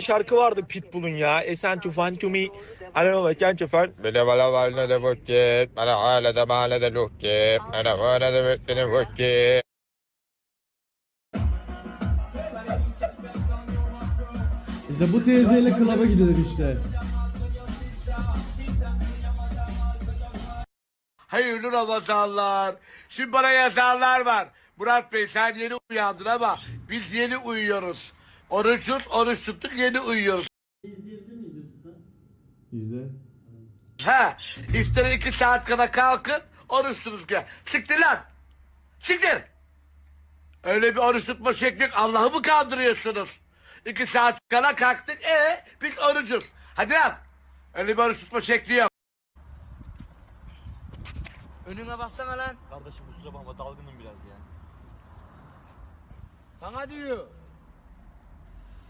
Şarkı vardı Pitbull'un ya. Esen to find to me. I don't know, I can't find. Bele bala bala de buket. Bana hala de bala de lukke. Bana bala de besene bukke. İşte bu teyzeyle klaba gidilir işte. Hayırlı Ramazanlar. Şimdi bana yazanlar var. Murat Bey sen yeni uyandın ama biz yeni uyuyoruz. Oruçuz, oruç tuttuk yeni uyuyoruz. İzle. He, iftara iki saat kala kalkın, oruçsunuz ki. Siktir lan! Siktir! Öyle bir oruç tutma şekli. Allah'ı mı kandırıyorsunuz? İki saat kala kalktık, ee biz orucuz. Hadi lan! Öyle bir oruç tutma şekli yok. Önüne bassana lan. Kardeşim kusura bakma dalgınım biraz ya. Sana diyor.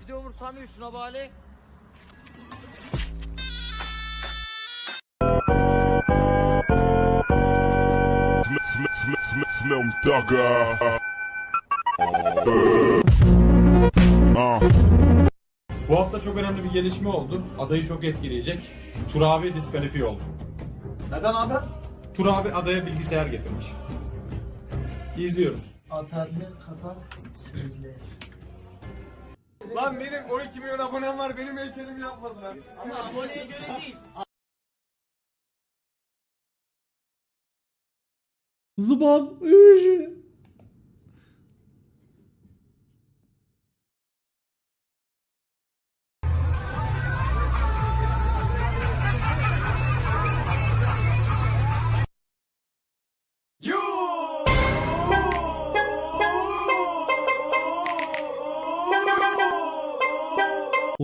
Bir de umursamıyor şuna bari. Slim Thugger. Bu hafta çok önemli bir gelişme oldu. Adayı çok etkileyecek. Tur abi diskalifiye oldu. Neden abi? Tur abi adaya bilgisayar getirmiş. İzliyoruz. Atarlı kapak sözler. Lan benim 12 milyon abonem var. Benim heykelimi yapmadılar. Ama aboneye göre değil. Zıbam.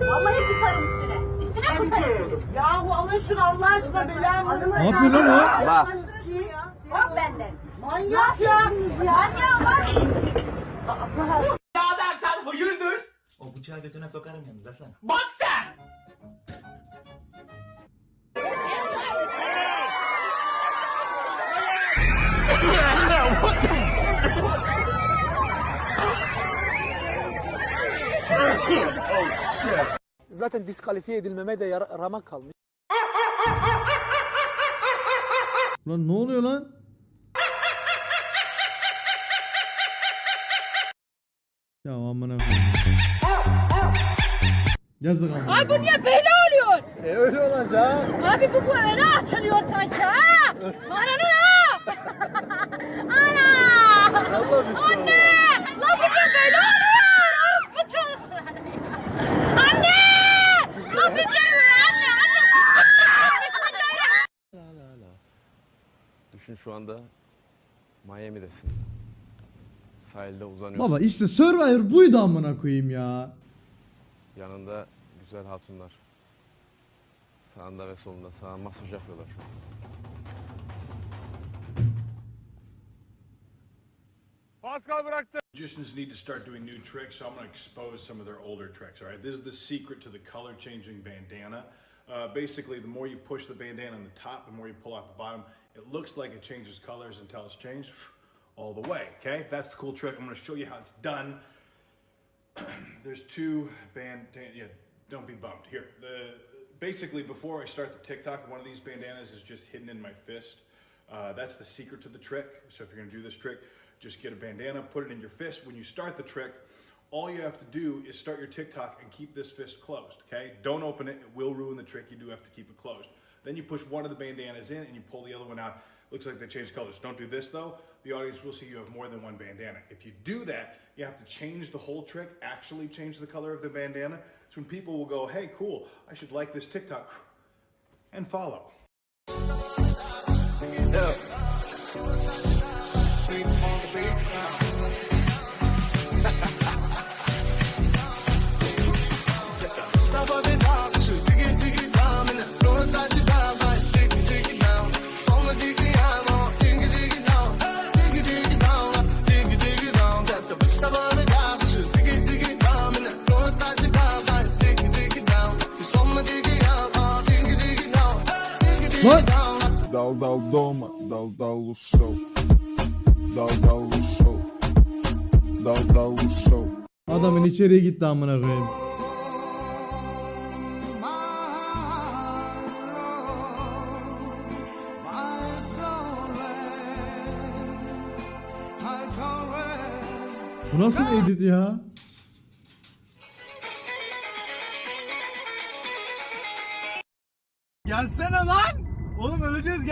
Vallahi kusarım üstüne. Üstüne kusarım. Yahu alın şunu Allah aşkına belanı. Ne yapıyor lan o? Bak. Bak benden. Manyak ya. Manyak bak. O bıçağı götüne sokarım yalnız aslan. Zaten diskalifiye edilmeme de ramak kalmış. Lan ne oluyor lan? Ya amına koyayım. Yazık amına. Ay bu niye böyle oluyor? E öyle olacak. Abi bu bu öne açılıyor sanki ha. Ananı ha. Ana. Anne. Lan bu niye böyle oluyor? Orospu çocuğu. Anne. Lan bir geri anne anne. Bismillahirrahmanirrahim. Düşün şu anda Miami'desin. Sahilde uzanıyorsun. Baba işte Survivor buydu amına koyayım ya. Yanında güzel hatunlar. Sağında ve solunda sana masaj yapıyorlar. Pascal bıraktı. Magicians need to start doing new tricks, so I'm going to expose some of their older tricks. All right, this is the secret to the color changing bandana. Uh, basically, the more you push the bandana on the top, the more you pull out the bottom. It looks like it changes colors until it's changed all the way. Okay, that's the cool trick. I'm to show you how it's done. There's two bandana. Yeah, don't be bummed. Here, the basically before I start the TikTok, one of these bandanas is just hidden in my fist. Uh, that's the secret to the trick. So if you're gonna do this trick, just get a bandana, put it in your fist. When you start the trick, all you have to do is start your TikTok and keep this fist closed. Okay? Don't open it; it will ruin the trick. You do have to keep it closed. Then you push one of the bandanas in and you pull the other one out. Looks like they changed colors. Don't do this though. The audience will see you have more than one bandana. If you do that, you have to change the whole trick, actually change the color of the bandana. It's when people will go, hey, cool, I should like this TikTok, and follow. Lan! Dal dal doma, dal dal show. Dal dal show. Dal dal show. Adamın içeriye gitti amına koyayım. Bu nasıl edit ya?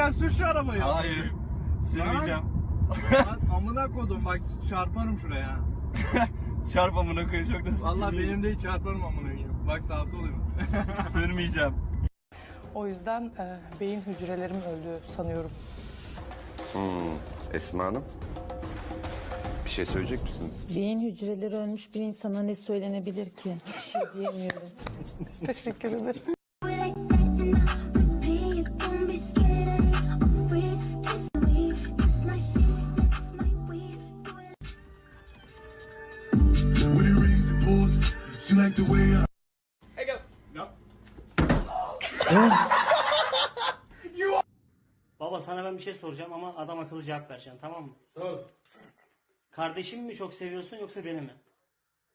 Gel sür şu arabayı. Hayır. Sürmeyeceğim. Lan amına kodum bak çarparım şuraya. Çarp amına koyayım çok da Valla benim de hiç çarparım amına koyayım. Bak sağa sola. Sürmeyeceğim. O yüzden e, beyin hücrelerim öldü sanıyorum. Esma Hanım. Bir şey söyleyecek misin? Beyin hücreleri ölmüş bir insana ne söylenebilir ki? Bir şey diyemiyorum. Teşekkür ederim. Bir şey soracağım ama adam akıllı cevap vereceksin tamam mı? Sor. Kardeşimi mi çok seviyorsun yoksa beni mi?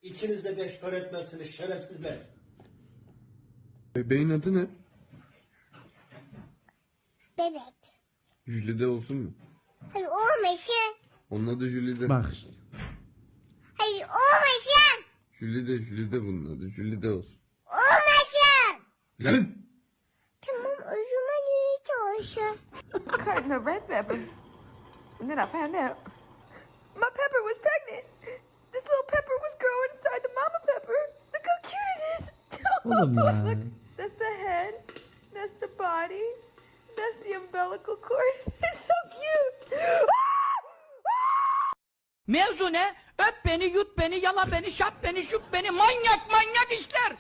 İçiniz de beş kör etmezsiniz şerefsizler. Bebeğin adı ne? Bebek. Jülide olsun mu? Hayır olmasın. Onun adı Jülide. Bak işte. Hayır olmasın. Jülide, Jülide bunun adı. Jülide olsun. Olmasın. Lan! Tamam o zaman iyi çalışın. Cutting a red pepper. And then I found out my pepper was pregnant. This little pepper was growing inside the mama pepper. Look how cute it is. Oğlum ya. That's the head. That's the body. That's the umbilical cord. It's so cute. Mevzu ne? Öp beni, yut beni, yala beni, şap beni, şup beni. Manyak manyak işler.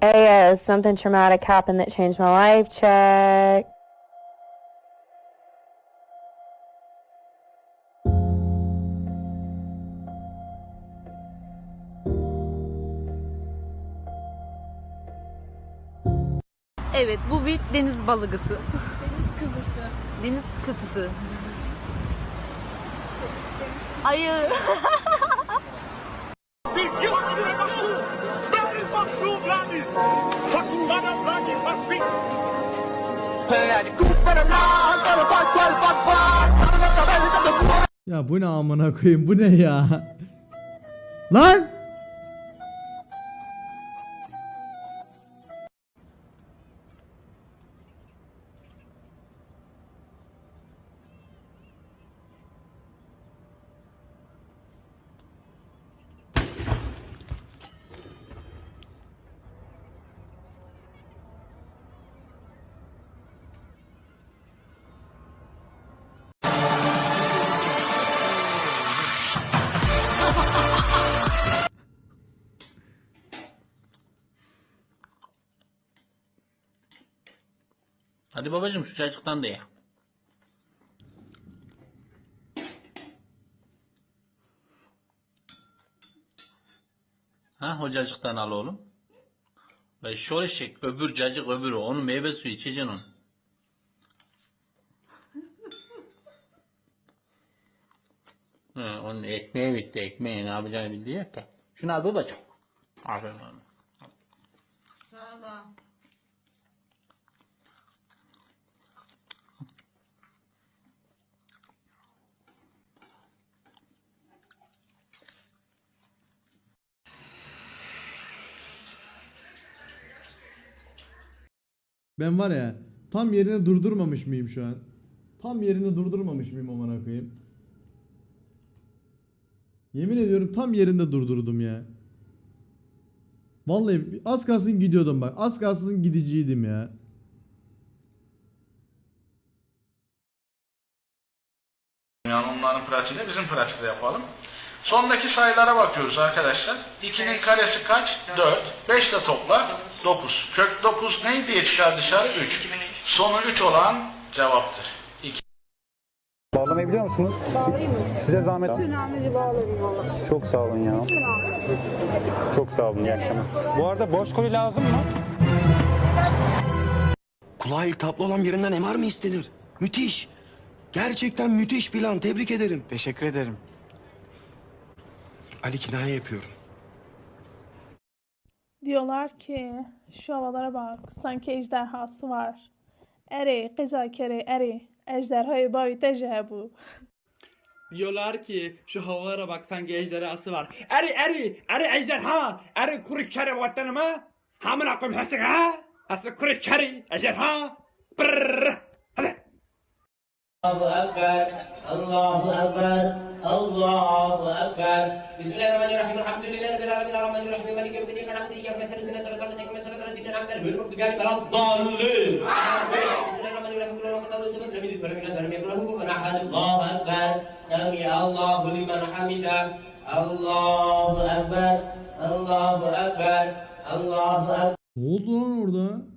Hey, uh, something traumatic happened that changed my life. Check. Evet, bu bir deniz balıgısı. Deniz kızısı. Deniz kızısı. Ayı. Ya bu ne amına koyayım bu ne ya? Lan! Hadi babacım şu çocuktan da ye. Ha hocacıktan al oğlum. Ve şöyle çek öbür cacık öbürü. Onun meyve suyu içeceksin onu. Hı, onun ekmeği bitti ekmeği ne yapacağını bildi ya. Şunu al babacım. Aferin ona. Ben var ya tam yerine durdurmamış mıyım şu an? Tam yerine durdurmamış mıyım amına koyayım? Yemin ediyorum tam yerinde durdurdum ya. Vallahi az kalsın gidiyordum bak. Az kalsın gidiciydim ya. yani onların pratiğiyle bizim pratikte yapalım. Sondaki sayılara bakıyoruz arkadaşlar. 2'nin karesi kaç? 4. 5 de topla 9. Kök 9 ne diye çıkar dışarı? 3. Sonu 3 olan cevaptır. 2. Bağlamayı biliyor musunuz? Bağlayayım mı? Size zahmet. Önemli bağlarım valla. Çok sağ olun ya. Çok sağ olun. İyi akşamlar. Bu arada boş koli lazım mı? Kulağa iltihaplı olan birinden MR mı istenir? Müthiş. Gerçekten müthiş plan. Tebrik ederim. Teşekkür ederim. Ali kinaye yapıyorum. Diyorlar ki şu havalara bak sanki ejderhası var. Eri, kızakere, eri. Ejderhayı boyutacı bu. Diyorlar ki şu havalara bak sanki ejderhası var. Eri eri eri ejderha. Eri kuru kere vatanıma. Hamına koyayım hasın ha. Hasın kuru kere ejderha. Brrrr. Hadi. Allahu Ekber, Allahu Ekber, Allahu Ekber. Bismillahirrahmanirrahim. Elhamdülillahi Rabbil alemin. Errahmanirrahim. Maliki yevmiddin. Na'budu ve iyyake nestaîn. İhdinas sıratal mustakîm. Sıratal lezîne en'amte aleyhim. Ghayril mağdûbi aleyhim ve lad-dâllîn. Bismillahirrahmanirrahim. Kul huvallahu ahad. Lam yalid ve lam yulad ve lam yakul lahu kufuwan ahad. Allahu Ekber. Sami Allahu liman hamidah. Allahu Ekber. Allahu Ekber. Allahu Ekber. Ne oldu lan orada?